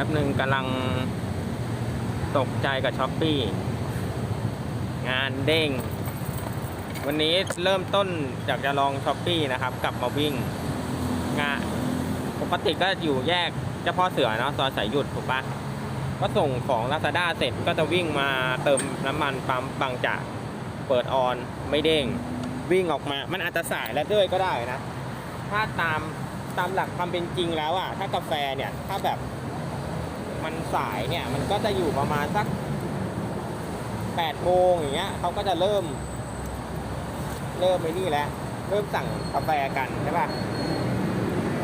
ป๊บหนึ่งกำลังตกใจกับช้อปปี้งานเด้ง วันนี้เริ่มต้นจากจะลองช้อปปี้นะครับ กลับมาวิ่ง งานปกติก็อยู่แยกเจ้าพ่อเสือเนาะซอยสายหยุดถูกปะก็ส่งของ Lazada เสร็จก็จะวิ่งมาเติมน้ำมันปั๊มบางจากเปิดออนไม่เด้ง วิ่งออกมา มันอาจจะสายแล้วด้วยก็ได้นะ ถ้าตามตามหลักความเป็นจริงแล้วอะถ้ากาแฟเนี่ย ถ้าแบบ มันสายเนี่ยมันก็จะอยู่ประมาณสักแปดโมงอย่างเงี้ยเขาก็จะเริ่ม เริ่มไปนี่แล้ว เริ่มสั่งกาแฟกันใช่ป่ะ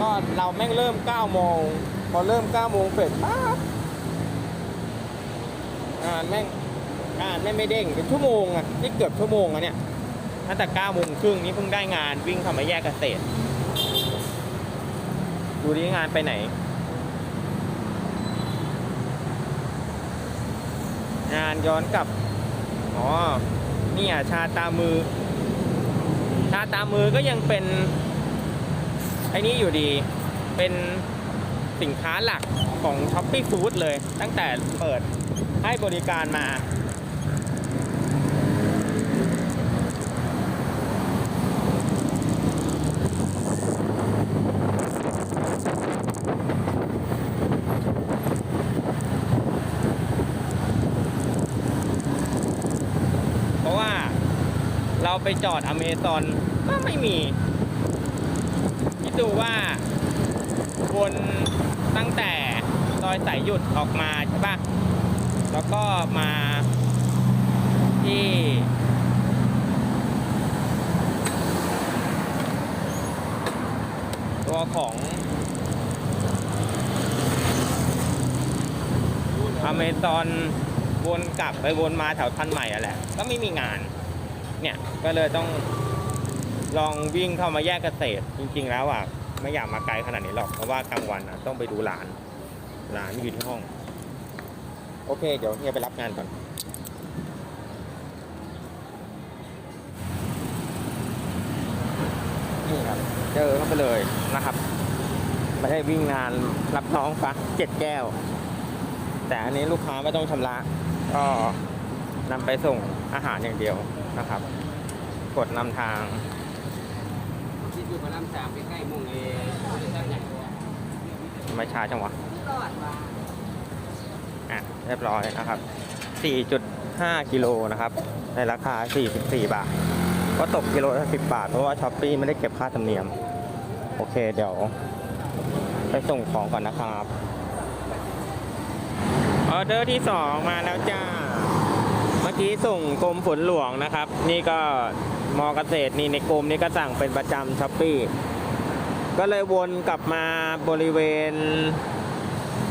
ก็เราแม่งเริ่ม9โมงพอเริ่ม9โมงเสร็จปั๊บงานแม่งงานแม่งไม่เด้งเป็นชั่วโมงอะนี่เกือบชั่วโมงอะเนี่ยตั้งแต่9โมงครึ่งนี้เพิ่งได้งานวิ่งเข้ามาแยกเกษตรดูดิงานไปไหน งานย้อนกลับ อ๋อ เนี่ยชาตามือ ชาตามือก็ยังเป็นไอ้นี้อยู่ดี เป็นสินค้าหลักของ s h อ p e e Food เลย ตั้งแต่เปิดให้บริการมาะว่า เราไปจอดอเมซอนก็ไม่มี คิดดูว่าวนตั้งแต่ซอยสายหยุดออกมาใช่ปะแล้วก็มาที่ตัวของอเมซอนวนกลับไปวนมาแถวทันใหม่อะแหละ ก็ไม่มีงาน เนี่ยก็เลยต้องลองวิ่งเข้ามาแยกเกษตร จริง ๆ แล้วอะไม่อยากมาไกลขนาดนี้หรอกเพราะว่ากลางวันอะต้องไปดูหลานหลานอยู่ที่ห้อง โอเค เดี๋ยวเฮียไปรับงานก่อนนี่ครับเจอเข้าไปเลยนะครับไม่ได้วิ่งงานรับน้องฟักเจ็ดแก้ว แต่อันนี้ลูกค้าไม่ต้องชำระก็นำไปส่งอาหารอย่างเดียว นะครับ กดนำทางที่อยู่พระรามสามใกล้ๆมุงเอผู้โดยสารใหญ่กว่าไม่ช้าจังวะอดว่าอะเรียบร้อยนะครับ 4.5 กิโลนะครับ ในราคา 44 บาท ก็ตกกิโลละ10 บาท เพราะว่าช้อปปี้ไม่ได้เก็บค่าธรรมเนียม โอเคเดี๋ยว ไปส่งของก่อนนะครับ ออเดอร์ที่ 2 มาแล้วจ้า เมื่อกี้ส่งกรมฝนหลวงนะครับ นี่ก็มอเกษตรนี่ในกรมนี่ก็สั่งเป็นประจำช้อปปี้ก็เลยวนกลับมาบริเวณ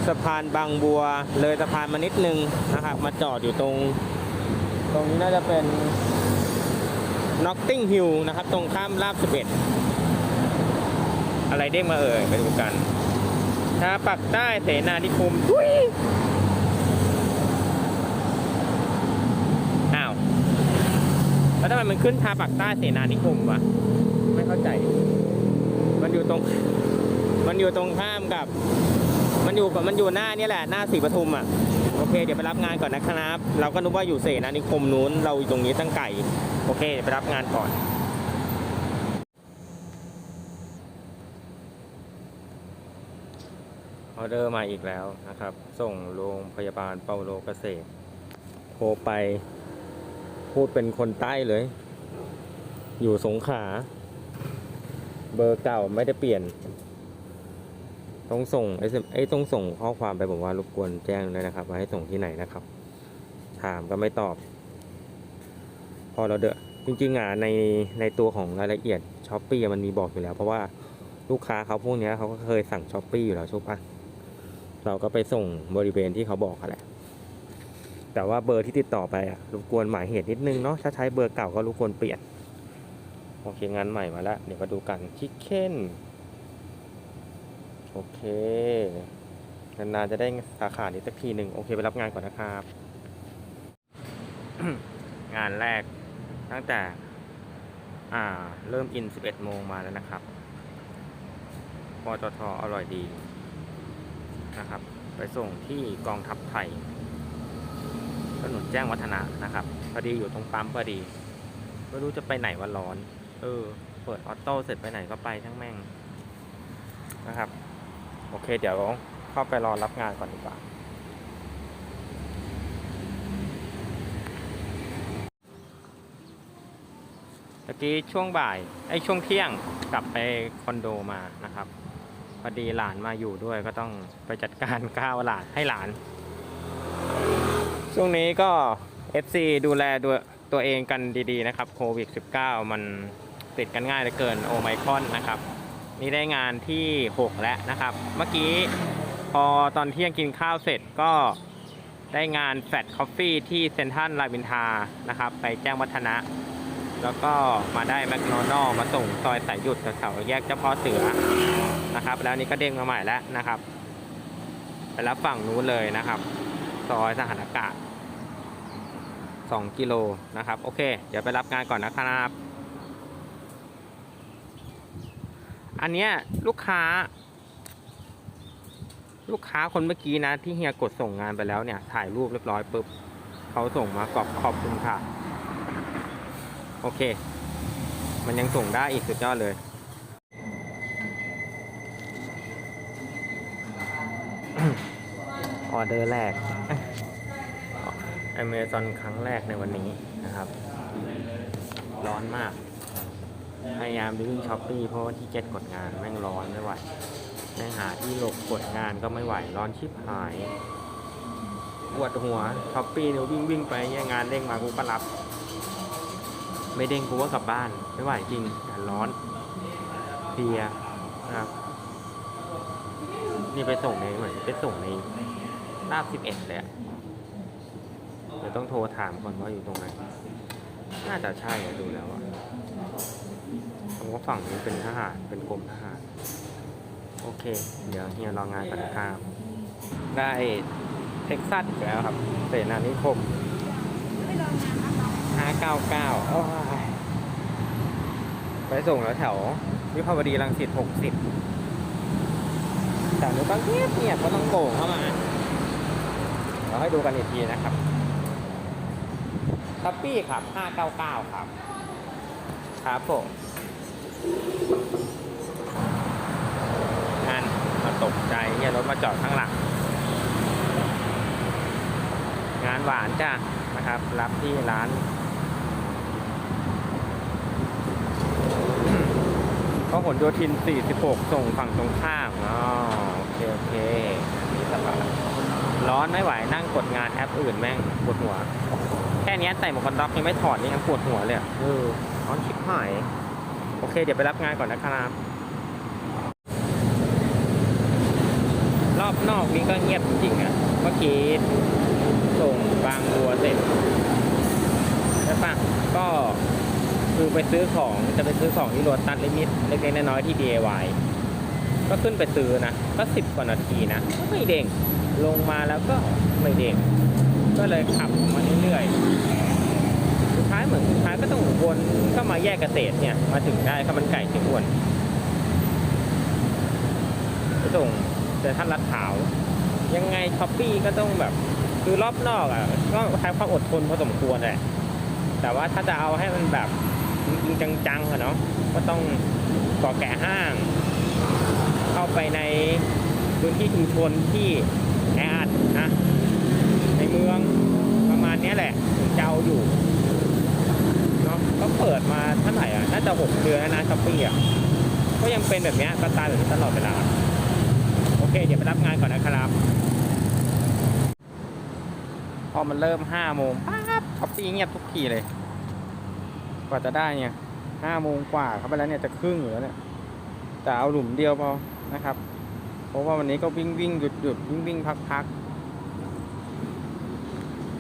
สะพานบางบัว เลยสะพานมานิดนึงนะครับ มาจอดอยู่ตรง ตรงนี้น่าจะเป็น Notting Hill นะครับ ตรงข้ามลาบ11อะไรเด้งมาเอ่ยไปดูกันชาปักใต้เสนานิคมทุยอ้าว ไมมันขึ้นชาปักใต้เสนานิคมวะไม่เข้าใจ มันอยู่ตรง มันอยู่ตรงข้ามกับ มันอยู่มันอยู่หน้านี่แหละหน้าสีปทุมอะโอเคเดี๋ยวไปรับงานก่อนนะครับ เราก็นึกว่าอยู่เสนานิคมนู้นเราอยู่ตรงนี้ตั้งไก่โอเคเดี๋ยวไปรับงานก่อนออเดอร์มาอีกแล้วนะครับ ส่งโรงพยาบาลเปาโลเกษตรโทรไป พูดเป็นคนใต้เลย อยู่สงขลาเบอร์เก่าไม่ได้เปลี่ยน ต้องส่งไอ้ต้องส่งข้อความไปบอกว่ารบกวนแจ้งด้วยนะครับ ว่าให้ส่งที่ไหนนะครับ ถามก็ไม่ตอบ พอเราเดอะจริงๆอะในในตัวของรายละเอียดช้อปปี้มันมีบอกอยู่แล้ว เพราะว่าลูกค้าเขาพวกนี้เขาก็เคยสั่งช้อปปี้อยู่แล้วใช่ปะเราก็ไปส่งบริเวณที่เขาบอกอะแหละ แต่ว่าเบอร์ที่ติดต่อไปอะรบกวนหมายเหตุนิดนึงเนาะถ้าใช้เบอร์เก่าก็รบกวนเปลี่ยนโอเคงานใหม่มาแล้ว เดี๋ยวมาดูกันชิคเก้นโอเคนานๆจะได้สาขานี้สักทีหนึ่งโอเคไปรับงานก่อนนะครับ งานแรกตั้งแต่ อ่า เริ่มอิน 11 โมงมาแล้วนะครับปตทอร่อยดีนะครับ ไปส่งที่กองทัพไทย ถนนแจ้งวัฒนะนะครับพอดีอยู่ตรงปั๊มพอดีไม่รู้จะไปไหนวันร้อน เออ เปิดออโต้เสร็จไปไหนก็ไปทั้งแม่งนะครับ โอเค เดี๋ยวเข้าไปรอรับงานก่อนดีกว่า ตะกี้ช่วงบ่ายไอ้ช่วงเที่ยงกลับไปคอนโดมานะครับพอดีหลานมาอยู่ด้วยก็ต้องไปจัดการข้าวหลานให้หลาน ช่วงนี้ก็ FC ดูแลตัวตัวเองกันดีๆนะครับโควิด -19 มันติดกันง่ายเหลือเกินโอไมคอนนะครับ นี่ได้งานที่ 6 แล้วนะครับ เมื่อกี้พอตอนเที่ยงกินข้าวเสร็จก็ได้งานแฟตคอฟฟี่ที่เซนทรัลามอินทานะครับ ไปแจ้งวัฒนะ แล้วก็มาได้แมคโนนอลมาส่งซอยสายหยุดแถวแยกเจ้าพ่อเสือนะครับ แล้วนี่ก็เด้งมาใหม่แล้วนะครับ ไปรับฝั่งนู้นเลยนะครับ ซอยสถานอากาศ 2 กิโลนะครับ โอเค เดี๋ยวไปรับงานก่อนนะครับ อันเนี้ยลูกค้า ลูกค้าคนเมื่อกี้นะที่เฮียกดส่งงานไปแล้วเนี่ย ถ่ายรูปเรียบร้อยปุ๊บเขาส่งมากรอบขอบคุณค่ะ โอเค มันยังส่งได้อีกสุดยอดเลยออเดอร์แรก อเมซอนครั้งแรกในวันนี้นะครับ ร้อนมาก พยายามวิ่งช้อปปี้เพราะว่าที่เจ็ดกดงานแม่งร้อนไม่ไหวแม่งหาที่หลบกดงานก็ไม่ไหว ร้อนชิบหายปวดหัวช้อปปี้เนี่ยวิ่งวิ่งไปเนี่ยงานเด้งมากูก็รับ ไม่เด้งกูก็กลับบ้าน ไม่ไหวจริงแต่ร้อนเพลียนะครับ นี่ไปส่งในเหมือนไปส่งในลาบสิบเอ็ดเลยอะ ยวต้องโทรถามก่อนว่าอยู่ตรงไหน น่าจะใช่อะดูแล้วอะผมว่าฝั่งนี้เป็นทหาร เป็นกรมทหาร โอเค เดี๋ยวเฮียรองงานก่อนนะครับได้เท็กซัสอีกแล้วครับ เสนานิคม 599โอ้ยไปส่งแล้วแถววิภาวดีรังสิต60แต่หนูก็เงียบเงียบก็ต้องโก่งเข้ามาเราให้ดูกันอีกทีนะครับ ทัปปี้ครับ 599 ครับ ครับผมนั่นมาตกใจเนี่ยรถมาจอดข้างหลัง งานหวานจ้ะนะครับ รับที่ร้านก็หนโยธิน 46 ส่งฝั่งตรงข้ามอ๋อโอเค โอเคนี่สบายร้อนไม่ไหวนั่งกดงานแอปอื่นแม่งปวดหัว แค่เนี้ยใส่หมวกกันน็อกยังไม่ถอดนี่ยังปวดหัวเลยอะเออร้อนชิบหาย โอเค เดี๋ยวไปรับงานก่อนนะครับ รอบนอกนี้ก็เงียบจริงๆอะเมื่อกี้ส่งบางบัวเสร็จใช่ปะก็คือไปซื้อของจะไปซื้อของที่โรตัสลิมิตเล็กๆน้อยๆที่ DIY ก็ขึ้นไปซื้อนะ ก็สิบกว่านาทีนะก็ไม่เด้งลงมาแล้วก็ไม่เด้ง ก็เลยขับมาเรื่อยๆสุดท้ายเหมือนสุดท้ายก็ต้องวนเข้ามาแยกเกษตรเนี่ย มาถึงได้ข้าวมันไก่เขียวอ้วนไปส่งเจอท่านรัดขาว ยังไงช้อปปี้ก็ต้องแบบ คือรอบนอกอะก็ใช้ความอดทนพอสมควรแหละแต่ว่าถ้าจะเอาให้มันแบบจริงจังๆอะเนาะก็ต้องก่อแก่ห้าง เข้าไปในพื้นที่ชุมชนที่แออัดนะ ในเมืองประมาณเนี้ยแหละถึงจะเอาอยู่ เนาะ ก็เปิดมาเท่าไหร่อะ น่า จะหกเดือนแล้วนะช้อปปี้อะก็ยังเป็นแบบนี้ยสไตล์แบบนี้ตลอดเวลา โอเค เดี๋ยวไปรับงานก่อนนะครับ พอมันเริ่มห้าโมงปั๊บช้อปปี้เงียบทุกทีเลย กว่าจะได้เนี่ยห้าโมงกว่าเข้าไปแล้วเนี่ยจะครึ่งอยู่แล้วเนี่ยแต่เอาหลุมเดียวพอนะครับ เพราะว่าวันนี้ก็วิ่งวิ่งหยุดหยุดวิ่งวิ่งพักพัก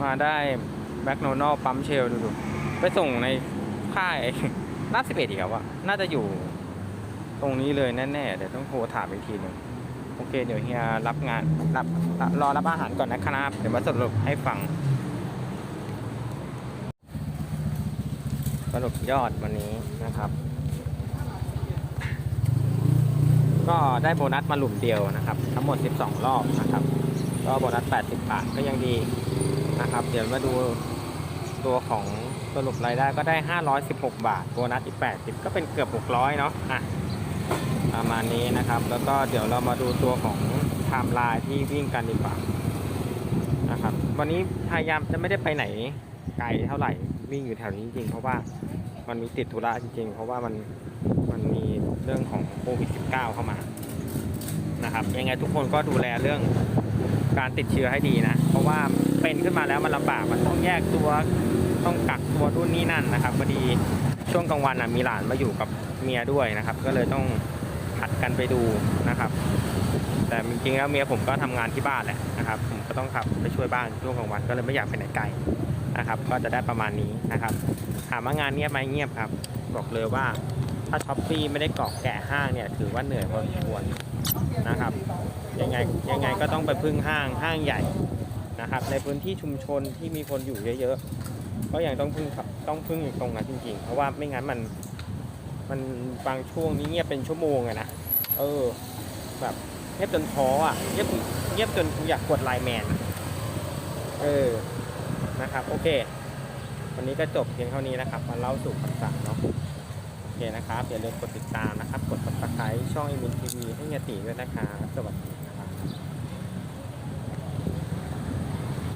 มาได้แบ็กโนนอลปั๊มเชลดูดูไปส่งในค่าย ลาดสิบเอ็ดอีกแล้วอะน่าจะอยู่ตรงนี้เลยแน่ๆเดี๋ยวต้องโทรถามอีกทีหนึ่งโอเค เดี๋ยวเฮียรับงานรับรอรับอาหารก่อนนะครับ เดี๋ยวมาสรุปให้ฟัง สรุปยอดวันนี้นะครับ ก็ได้โบนัสมาหลุมเดียวนะครับ ทั้งหมด 12 รอบนะครับ ก็โบนัส 80 บาทก็ยังดีนะครับ เดี๋ยวมาดูตัวของ สรุปรายได้ก็ได้ 516 บาท โบนัสอีก 80 ก็เป็นเกือบ 600 เนาะอะประมาณนี้นะครับ แล้วก็เดี๋ยวเรามาดูตัวของไทม์ไลน์ที่วิ่งกันดีกว่านะครับ วันนี้พยายามจะไม่ได้ไปไหนไกลเท่าไหร่วิ่งอยู่แถวนี้จริงๆ เพราะว่ามันมีติดธุระจริงๆ เพราะว่ามันมันมีเรื่องของโควิด -19 เข้ามานะครับยังไงทุกคนก็ดูแลเรื่องการติดเชื้อให้ดีนะ เพราะว่าเป็นขึ้นมาแล้วมันลำบากมันต้องแยกตัว ต้องกักตัวรุ่นนี้นั่นนะครับพอดีช่วงกลางวันมีหลานมาอยู่กับเมียด้วยนะครับ ก็เลยต้องผัดกันไปดูนะครับ แต่จริงๆแล้วเมียผมก็ทำงานที่บ้านแหละนะครับ ผมก็ต้องขับไปช่วยบ้านช่วงกลางวันก็เลยไม่อยากไปไหนไกลนะครับ ก็จะได้ประมาณนี้นะครับถามว่างานเงียบไหมเงียบครับ บอกเลยว่าถ้าช้อปปี้ไม่ได้เกาะแกะห้างเนี่ยถือว่าเหนื่อยพอสมควรนะครับยังไงยังไงก็ต้องไปพึ่งห้างห้างใหญ่นะครับ ในพื้นที่ชุมชนที่มีคนอยู่เยอะ ก็ยังต้องพึ่งต้องพึ่งอยู่ตรงนั้นจริงๆ เพราะว่าไม่งั้นมันมันบางช่วงนี้เงียบเป็นชั่วโมงอะนะเออ แบบเงียบจนท้ออะเงียบเงียบจนอยากกดไลน์แมนเออนะครับโอเค วันนี้ก็จบเพียงเท่านี้นะครับมาเล่าสู่คำสั่งเนาะโอเคนะครับอย่าลืมกดติดตามนะครับ กด subscribe ช่องอิมินทีวีให้เฮียตีด้วยนะครับสวัสดี